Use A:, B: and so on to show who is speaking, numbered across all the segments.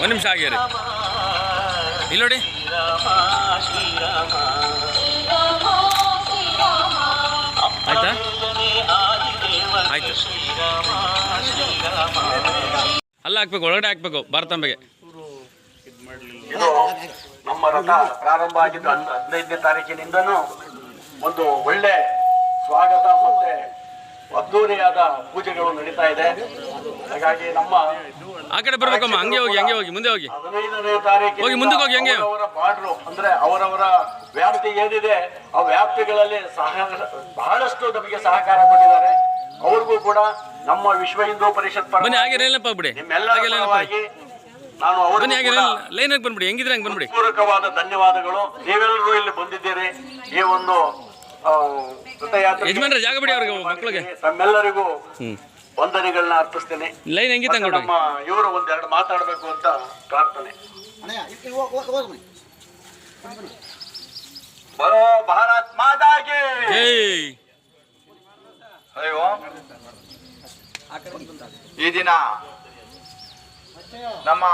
A: ಒಂದು ನಿಮಿಷ ಆಗ್ಯಾರಿ ಇಲ್ಲಿ ನೋಡಿ. ಆಯ್ತಾ? ಆಯ್ತು. ಅಲ್ಲ ಹಾಕ್ಬೇಕು, ಒಳಗಡೆ ಹಾಕ್ಬೇಕು, ಭಾರತಾಂಬೆಗೆ.
B: ನಮ್ಮ ರಥ ಪ್ರಾರಂಭ ಆಗಿದ್ದು ಹದಿನೈದನೇ ತಾರೀಕಿನಿಂದನೂ ಒಂದು ಒಳ್ಳೆ ಸ್ವಾಗತ ಮತ್ತೆ ಅದ್ದೂರಿಯಾದ ಪೂಜೆಗಳು ನಡೀತಾ ಇದೆ. ಹಾಗಾಗಿ ನಮ್ಮ
A: ಆ ಕಡೆ ಬರ್ಬೇಕಮ್ಮ ಹಂಗೆ ಹೋಗಿ ಹಂಗೆ ಹೋಗಿ ಮುಂದೆ ಹೋಗಿ.
B: ಹದಿನೈದನೇ ತಾರೀಕು
A: ಹೋಗಿ ಮುಂದಕ್ಕೆ ಹೋಗಿ, ಹಂಗೆ.
B: ಅವರ ಬಾಡ್ರು ಅಂದ್ರೆ ಅವರವರ ವ್ಯಾಪ್ತಿ ಏನಿದೆ ಆ ವ್ಯಾಪ್ತಿಗಳಲ್ಲಿ ಸಹ ಬಹಳಷ್ಟು ನಮಗೆ ಸಹಕಾರ ಕೊಟ್ಟಿದ್ದಾರೆ. ಅವ್ರಿಗೂ ಕೂಡ ನಮ್ಮ ವಿಶ್ವ ಹಿಂದೂ ಪರಿಷತ್ ಪರ
A: ಬನ್ನಿ ಹಾಗೆ
B: ನಿಮ್ಮೆಲ್ಲರ ಪರವಾಗಿ ನಾನು
A: ಲೈನ್ ಬಂದ್ಬಿಡಿ ಹೆಂಗಿದ್ರೆ ಹಂಗೆ ಬಂದ್ಬಿಡಿ.
B: ಪೂರಕವಾದ ಧನ್ಯವಾದಗಳು. ನೀವೆಲ್ಲರೂ ಇಲ್ಲಿ ಬಂದಿದ್ದೀರಿ. ಈ ಒಂದು
A: ಯಜಮಾನ್ರೆ ಜಾಗ ಬಿಡಿ ಅವ್ರಿಗೆ ಮಕ್ಕಳಿಗೆ
B: ತಮ್ಮೆಲ್ಲರಿಗೂ ವಂದನೆಗಳನ್ನ ಅರ್ಪಿಸ್ತೇನೆ.
A: ಲೈನ್ ಹೆಂಗಿತ್ತು ಹಂಗೆ
B: ನಮ್ಮ ಇವರು ಒಂದೆರಡು ಮಾತಾಡಬೇಕು ಅಂತ ಪ್ರಾರ್ಥನೆ. ಬರೋ ಭಾರತ್ ಮಾತಾಗೆ.
C: ಅಯ್ಯೋ ಈ ದಿನ ನಮ್ಮ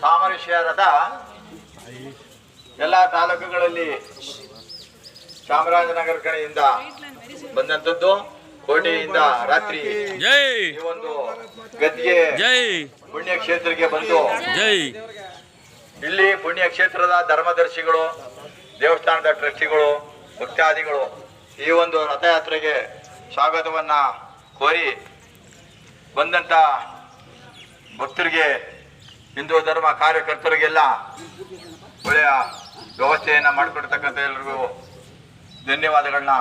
C: ಸಾಮರಸ್ಯರದ ಎಲ್ಲ ತಾಲೂಕುಗಳಲ್ಲಿ ಚಾಮರಾಜನಗರ ಕಡೆಯಿಂದ ಬಂದಂತದ್ದು ಕೋಟೆಯಿಂದ ರಾತ್ರಿ ಈ ಒಂದು ಗದ್ದಿಗೆ ಪುಣ್ಯಕ್ಷೇತ್ರಕ್ಕೆ ಬಂದು ಇಲ್ಲಿ ಪುಣ್ಯಕ್ಷೇತ್ರದ ಧರ್ಮದರ್ಶಿಗಳು ದೇವಸ್ಥಾನದ ಟ್ರಸ್ಟಿಗಳು ಭಕ್ತಾದಿಗಳು ಈ ಒಂದು ರಥಯಾತ್ರೆಗೆ ಸ್ವಾಗತವನ್ನ ಕೋರಿ ಬಂದಂತ ಭಕ್ತರಿಗೆ ಹಿಂದೂ ಧರ್ಮ ಕಾರ್ಯಕರ್ತರಿಗೆಲ್ಲ ಒಳ್ಳೆಯ ವ್ಯವಸ್ಥೆಯನ್ನು ಮಾಡಿಕೊಡ್ತಕ್ಕಂಥ ಎಲ್ರಿಗೂ ಧನ್ಯವಾದಗಳನ್ನ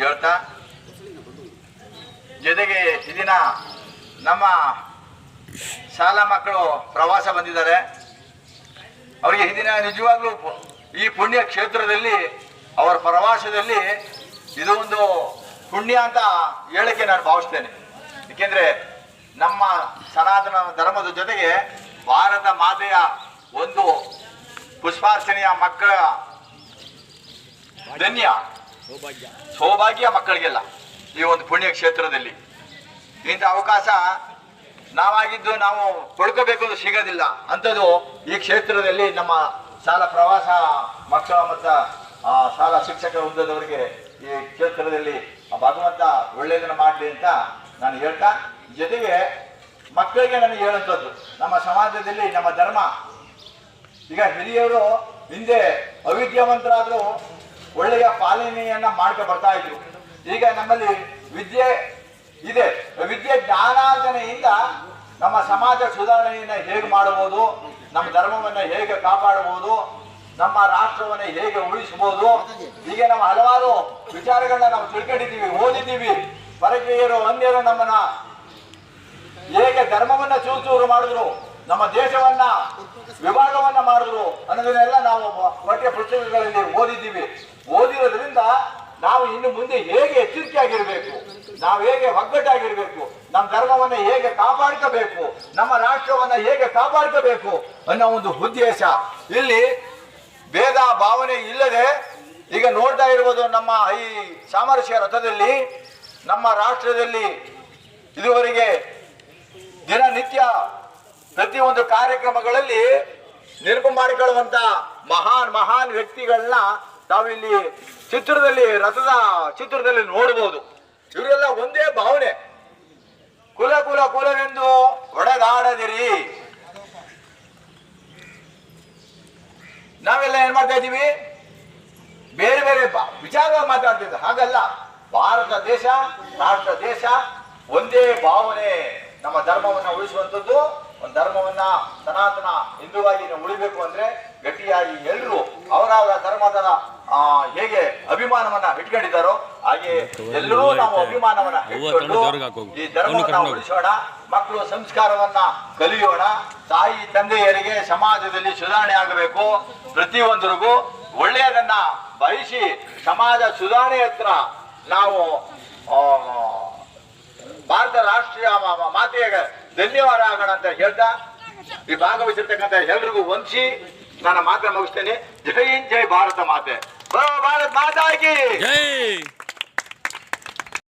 C: ಹೇಳ್ತಾ, ಜೊತೆಗೆ ಈ ದಿನ ನಮ್ಮ ಶಾಲಾ ಮಕ್ಕಳು ಪ್ರವಾಸ ಬಂದಿದ್ದಾರೆ. ಅವರಿಗೆ ಈ ದಿನ ನಿಜವಾಗ್ಲೂ ಈ ಪುಣ್ಯ ಕ್ಷೇತ್ರದಲ್ಲಿ, ಅವರ ಪ್ರವಾಸದಲ್ಲಿ ಇದು ಒಂದು ಪುಣ್ಯ ಅಂತ ಹೇಳಕ್ಕೆ ನಾನು ಭಾವಿಸ್ತೇನೆ. ಏಕೆಂದ್ರೆ ನಮ್ಮ ಸನಾತನ ಧರ್ಮದ ಜೊತೆಗೆ ಭಾರತ ಮಾತೆಯ ಒಂದು ಪುಷ್ಪಾರ್ಚನೆಯ ಮಕ್ಕಳ ಧನ್ಯ. ಸೌಭಾಗ್ಯ ಮಕ್ಕಳಿಗೆಲ್ಲ ಈ ಒಂದು ಪುಣ್ಯ ಕ್ಷೇತ್ರದಲ್ಲಿ. ಇಂಥ ಅವಕಾಶ ನಾವಾಗಿದ್ದು ನಾವು ಪಡ್ಕೋಬೇಕು ಅಂತ ಸಿಗೋದಿಲ್ಲ. ಅಂಥದ್ದು ಈ ಕ್ಷೇತ್ರದಲ್ಲಿ ನಮ್ಮ ಶಾಲಾ ಪ್ರವಾಸ ಮಕ್ಕಳ ಮತ್ತು ಶಾಲಾ ಶಿಕ್ಷಕ ವೃಂದದವರಿಗೆ ಈ ಕ್ಷೇತ್ರದಲ್ಲಿ ಭಗವಂತ ಒಳ್ಳೆಯದನ್ನು ಮಾಡಲಿ ಅಂತ ನಾನು ಹೇಳ್ತಾ, ಜೊತೆಗೆ ಮಕ್ಕಳಿಗೆ ನನಗೆ ಹೇಳುವಂಥದ್ದು, ನಮ್ಮ ಸಮಾಜದಲ್ಲಿ ನಮ್ಮ ಧರ್ಮ. ಈಗ ಹಿರಿಯರು ಹಿಂದೆ ಅವಿದ್ಯಾವಂತರಾದ್ರು ಒಳ್ಳೆಯ ಪಾಲನೆಯನ್ನ ಮಾಡ್ಕೊ ಬರ್ತಾ ಇದ್ರು. ಈಗ ನಮ್ಮಲ್ಲಿ ವಿದ್ಯೆ ಇದೆ. ವಿದ್ಯೆ ಜ್ಞಾನಾರ್ಜನೆಯಿಂದ ನಮ್ಮ ಸಮಾಜ ಸುಧಾರಣೆಯನ್ನ ಹೇಗೆ ಮಾಡಬಹುದು ನಮ್ಮ ಧರ್ಮವನ್ನ ಹೇಗೆ ಕಾಪಾಡಬಹುದು ನಮ್ಮ ರಾಷ್ಟ್ರವನ್ನ ಹೇಗೆ ಉಳಿಸಬಹುದು ಹೀಗೆ ನಮ್ಮ ಹಲವಾರು ವಿಚಾರಗಳನ್ನ ನಾವು ತಿಳ್ಕೊಂಡಿದ್ದೀವಿ, ಓದಿದ್ದೀವಿ. ಪರಕೀಯರು, ಅನ್ಯರು ನಮ್ಮನ್ನ ಹೇಗೆ ಧರ್ಮವನ್ನ ಚೂರು ಮಾಡಿದ್ರು. ನಮ್ಮ ದೇಶವನ್ನ, ವಿಭಾಗವನ್ನ ಮಾಡಿದ್ರು ಅನ್ನೋದನ್ನೆಲ್ಲ ನಾವು ಪಠ್ಯ ಪುಸ್ತಕಗಳಲ್ಲಿ ಓದಿದ್ದೀವಿ. ಓದಿರೋದ್ರಿಂದ ನಾವು ಇನ್ನು ಮುಂದೆ ಹೇಗೆ ಎಚ್ಚರಿಕೆ ಆಗಿರಬೇಕು ನಾವು ಹೇಗೆ ಒಗ್ಗಟ್ಟಾಗಿರ್ಬೇಕು, ನಮ್ಮ ಧರ್ಮವನ್ನ ಹೇಗೆ ಕಾಪಾಡ್ಕೋಬೇಕು, ನಮ್ಮ ರಾಷ್ಟ್ರವನ್ನ ಹೇಗೆ ಕಾಪಾಡ್ಕೋಬೇಕು ಅನ್ನೋ ಒಂದು ಉದ್ದೇಶ. ಇಲ್ಲಿ ಭೇದ ಭಾವನೆ ಇಲ್ಲದೆ ಈಗ ನೋಡ್ತಾ ಇರುವುದು ನಮ್ಮ ಈ ಸಾಮರಸ್ಯ ರಥದಲ್ಲಿ, ನಮ್ಮ ರಾಷ್ಟ್ರದಲ್ಲಿ ಇದುವರೆಗೆ ದಿನನಿತ್ಯ ಪ್ರತಿಯೊಂದು ಕಾರ್ಯಕ್ರಮಗಳಲ್ಲಿ ನೆನಪು ಮಾಡಿಕೊಳ್ಳುವಂತ ಮಹಾನ್ ಮಹಾನ್ ವ್ಯಕ್ತಿಗಳನ್ನ ತಾವಿಲ್ಲಿ ಚಿತ್ರದಲ್ಲಿ, ರಥದ ಚಿತ್ರದಲ್ಲಿ ನೋಡಬಹುದು ಇವರೆಲ್ಲ ಒಂದೇ ಭಾವನೆ. ಕುಲ ಕುಲ ಕುಲವೆಂದು ಒಡೆದಾಡದಿರಿ ನಾವೆಲ್ಲ ಏನ್ ಮಾಡ್ತಾ ಇದ್ದೀವಿ? ಬೇರೆ ಬೇರೆ ವಿಚಾರಗಳು ವಿಚಾರ ಮಾತಾಡ್ತಿದ್ದ ಹಾಗಲ್ಲ. ಭಾರತ ದೇಶ, ರಾಷ್ಟ್ರ ದೇಶ ಒಂದೇ ಭಾವನೆ ನಮ್ಮ ಧರ್ಮವನ್ನು ಉಳಿಸುವಂಥದ್ದು. ಒಂದು ಧರ್ಮವನ್ನ ಸನಾತನ ಹಿಂದುವಾಗಿ ಉಳಿಬೇಕು ಅಂದ್ರೆ ಗಟ್ಟಿಯಾಗಿ ಎಲ್ಲರೂ ಅವರವರ ಧರ್ಮದ ಹೇಗೆ ಅಭಿಮಾನವನ್ನ ಇಟ್ಕೊಂಡಿದ್ದಾರೋ ಹಾಗೆ ಎಲ್ಲರೂ ನಾವು ಅಭಿಮಾನವನ್ನ.
B: ಈ ಧರ್ಮವನ್ನ ಉಳಿಸೋಣ ಮಕ್ಕಳು ಸಂಸ್ಕಾರವನ್ನ ಕಲಿಯೋಣ ತಾಯಿ ತಂದೆಯರಿಗೆ ಸಮಾಜದಲ್ಲಿ ಸುಧಾರಣೆ ಆಗಬೇಕು ಪ್ರತಿಯೊಂದರಿಗೂ ಒಳ್ಳೆಯದನ್ನ ಬಯಸಿ ಸಮಾಜ ಸುಧಾರಣೆ ಹತ್ರ ನಾವು ಭಾರತ ರಾಷ್ಟ್ರೀಯ ಮಾತೆಯ ಧನ್ಯವಾದ ಆಗೋಣ ಅಂತ ಹೇಳ್ತಾ ಈ ಭಾಗವಹಿಸಿರ್ತಕ್ಕಂಥ ಎಲ್ರಿಗೂ ವಂಶಿ ನನ್ನ ಮಾತನ್ನು ಮುಗಿಸ್ತೇನೆ. ಜೈ ಜೈ ಭಾರತ ಮಾತೆ. ಭಾರತ್ ಮಾತಾಗಿ.